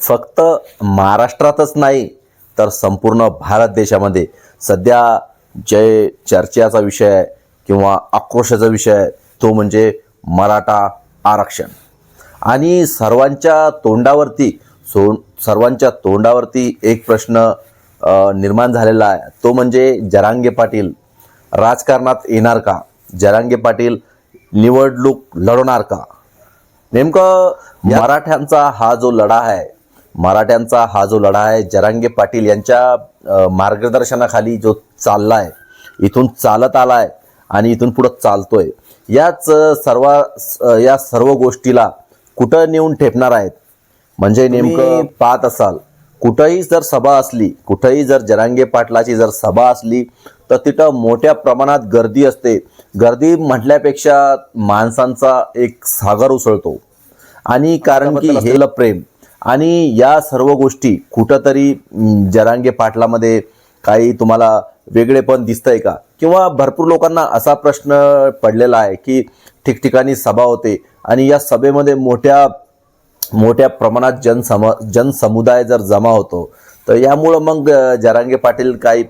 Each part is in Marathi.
फक्त महाराष्ट्रातच नाही तर संपूर्ण भारत देशामध्ये सध्या जे चर्चेचा विषय आहे किंवा आक्रोशाचा विषय आहे तो म्हणजे मराठा आरक्षण. आणि सर्वांच्या तोंडावरती सो सर्वांच्या तोंडावरती एक प्रश्न निर्माण झालेला आहे. तो म्हणजे जरांगे पाटील. राजकारणात येणार का? जरांगे पाटील निवडणूक लढवणार का? नेमकं मराठ्यांचा हा जो लढा आहे मराठ्यांचा हा जो लढा आहे जरांगे पाटील यांच्या मार्गदर्शनाखाली जो चालला आहे इथून चालत आला आहे आणि इथून पुढं चालतोय. याच सर्व या सर्व गोष्टीला कुठं नेऊन ठेपणार आहेत? म्हणजे नेमकं पाहत असाल कुठंही जर सभा असली कुठंही जर जरांगे पाटलाची जर सभा असली तर तिथं मोठ्या प्रमाणात गर्दी असते. गर्दी म्हटल्यापेक्षा माणसांचा एक सागर उसळतो. आणि कारण की हे प्रेम आणि या सर्व गोष्टी कुठंतरी जरांगे पाटलामध्ये काही तुम्हाला वेगळेपण दिसतंय का? किंवा भरपूर लोकांना असा प्रश्न पडलेला आहे की ठिकठिकाणी सभा होते आणि या सभेमध्ये मोठ्या मोठ्या प्रमाणात जनसम जनसमुदाय जर जमा होतो तर यामुळं मग जरांगे पाटील काही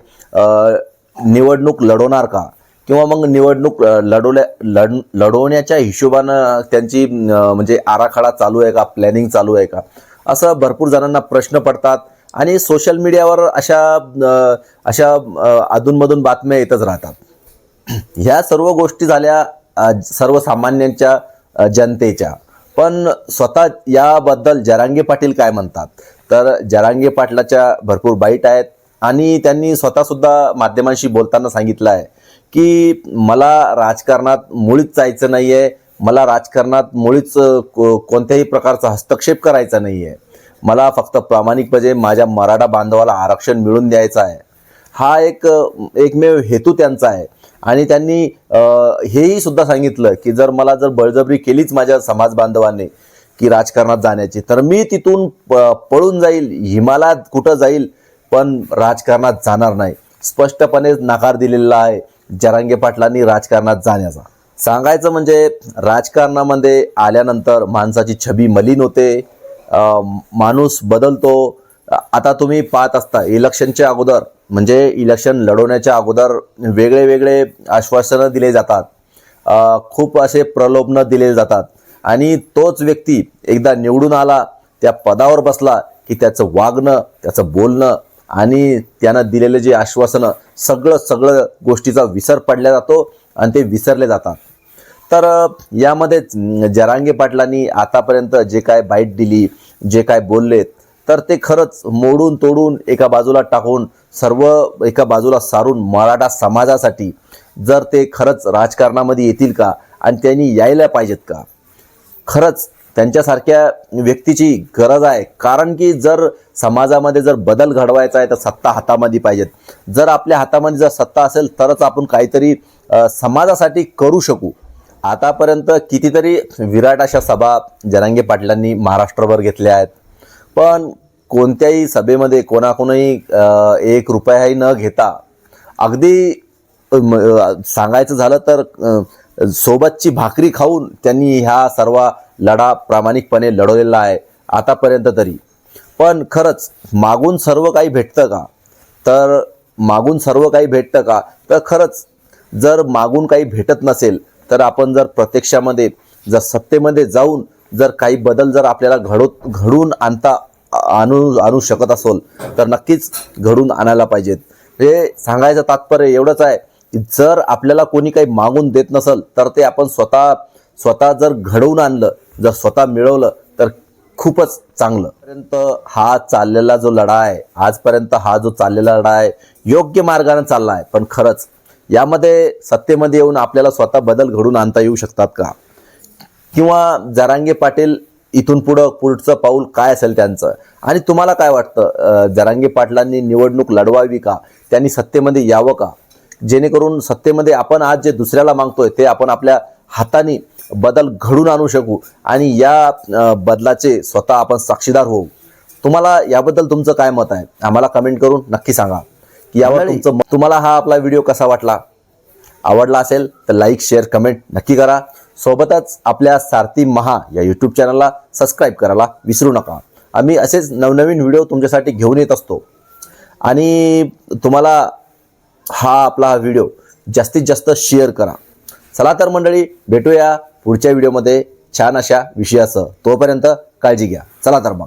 निवडणूक लढवणार का? किंवा मग निवडणूक लढवल्या लढ लढवण्याच्या हिशोबानं त्यांची म्हणजे आराखडा चालू आहे का? प्लॅनिंग चालू आहे का? असं भरपूर जणांना प्रश्न पडतात आणि सोशल मीडियावर अशा अशा अधूनमधून बातम्या येतच राहतात. ह्या सर्व गोष्टी झाल्या सर्वसामान्यांच्या जनतेच्या. पण स्वतः याबद्दल जरांगे पाटील काय म्हणतात? तर जरांगे पाटलाच्या भरपूर बाईट आहेत आणि त्यांनी स्वतःसुद्धा माध्यमांशी बोलताना सांगितलं आहे की मला राजकारणात मुळीच जायचं नाही आहे मला राजकारणात मुळीच को- कोणत्याही प्रकारचा हस्तक्षेप करायचा नाही आहे मला फक्त प्रामाणिकपणे म्हणजे माझ्या मराठा बांधवाला आरक्षण मिळून द्यायचं आहे. हा एक एकमेव हेतू त्यांचा आहे. आणि त्यांनी हेही सुद्धा सांगितलं की जर मला जर बळजबरी केलीच माझ्या समाज बांधवाने की राजकारणात जाण्याची तर मी तिथून प- पळून जाईल हिमालयात कुठं जाईल पण राजकारणात जाणार नाही. स्पष्टपणे नकार दिलेला आहे जरांगे पाटलांनी राजकारणात जाण्याचा. सांगायचं म्हणजे राजकारणामध्ये आल्यानंतर माणसाची छबी मलिन होते. माणूस बदलतो. आता तुम्ही पाहत असता इलेक्शनच्या अगोदर म्हणजे इलेक्शन लढवण्याच्या अगोदर वेगळे वेगळे आश्वासनं दिले जातात. खूप असे प्रलोभनं दिले जातात. आणि तोच व्यक्ती एकदा निवडून आला त्या पदावर बसला की त्याचं वागणं त्याचं बोलणं आणि त्यानं दिलेलं जे आश्वासनं सगळं सगळं गोष्टीचा विसर पडल्या जातो आणि ते विसरले जातात. तर यामध्ये यामध्येच जरांगे पाटलांनी आतापर्यंत जे काय बाईट दिली जे काय बोललेत तर ते खरंच मोडून तोडून एका बाजूला टाकून सर्व एका बाजूला सारून मराठा समाजासाठी जर ते खरंच राजकारणामध्ये येतील का आणि त्यांनी यायला पाहिजेत का? खरंच त्यांच्यासारख्या व्यक्तीची गरज आहे. कारण की जर समाजामध्ये जर बदल घडवायचा आहे तर सत्ता हातामध्ये पाहिजेत. जर आपल्या हातामध्ये जर सत्ता असेल तरच आपण काहीतरी समाजासाठी करू शकू. आतापर्यंत कितीतरी विराट अशा सभा जरांगे पाटलांनी महाराष्ट्रभर घेतल्या आहेत. पण कोणत्याही सभेमध्ये कोणाकोणाही एक रुपयाही न घेता अगदी म, सांगायचं झालं तर सोबतची भाकरी खाऊन त्यांनी ह्या सर्व लढा प्रामाणिकपणे लढवलेला आहे आतापर्यंत तरी. पण खरंच मागून सर्व काही भेटतं का? तर मागून सर्व काही भेटतं का? तर खरंच जर मागून काही भेटत नसेल तर आपण जर प्रत्यक्षामध्ये जर सत्तेमध्ये जाऊन जर काही बदल जर आपल्याला घडव घडून आणता आणू आणू शकत असेल तर नक्कीच घडून आणायला पाहिजेत. हे सांगायचं तात्पर्य एवढंच आहे की जर आपल्याला कोणी काही मागून देत नसेल तर ते आपण स्वतः स्वतः जर घडवून आणलं जर स्वतः मिळवलं तर खूपच चांगलं. पर्यंत हा चाललेला जो लढा आहे आजपर्यंत हा जो चाललेला लढा आहे योग्य मार्गाने चालला आहे पण खरंच यामध्ये सत्तेमध्ये येऊन आपल्याला स्वतः बदल घडून आणता येऊ शकतात का? किंवा जरांगे पाटील इथून पुढं पुढचं पाऊल काय असेल त्यांचं? आणि तुम्हाला काय वाटतं? जरांगे पाटलांनी निवडणूक लढवावी का? त्यांनी सत्तेमध्ये यावं का? जेणेकरून सत्तेमध्ये आपण आज जे दुसऱ्याला मागतोय ते आपण आपल्या हाताने बदल घडून आणू शकू आणि या बदलाचे स्वतः आपण साक्षीदार होऊ. तुम्हाला याबद्दल तुमचं काय मत आहे? आम्हाला कमेंट करून नक्की सांगा. यावर तुमचं तुम्हाला हा आपला व्हिडिओ कसा वाटला? आवडला असेल तर लाईक शेअर कमेंट नक्की करा. सोबतच आपल्या सारथी महा या यूट्यूब चॅनलला सबस्क्राईब करायला विसरू नका. आम्ही असेच नवनवीन व्हिडिओ तुमच्यासाठी घेऊन येत असतो. आणि तुम्हाला हा आपला हा व्हिडिओ जास्तीत जास्त शेअर करा. चला तर मंडळी भेटूया पुढच्या व्हिडिओमध्ये छान अशा विषयासह तोपर्यंत काळजी घ्या. चला तर मग.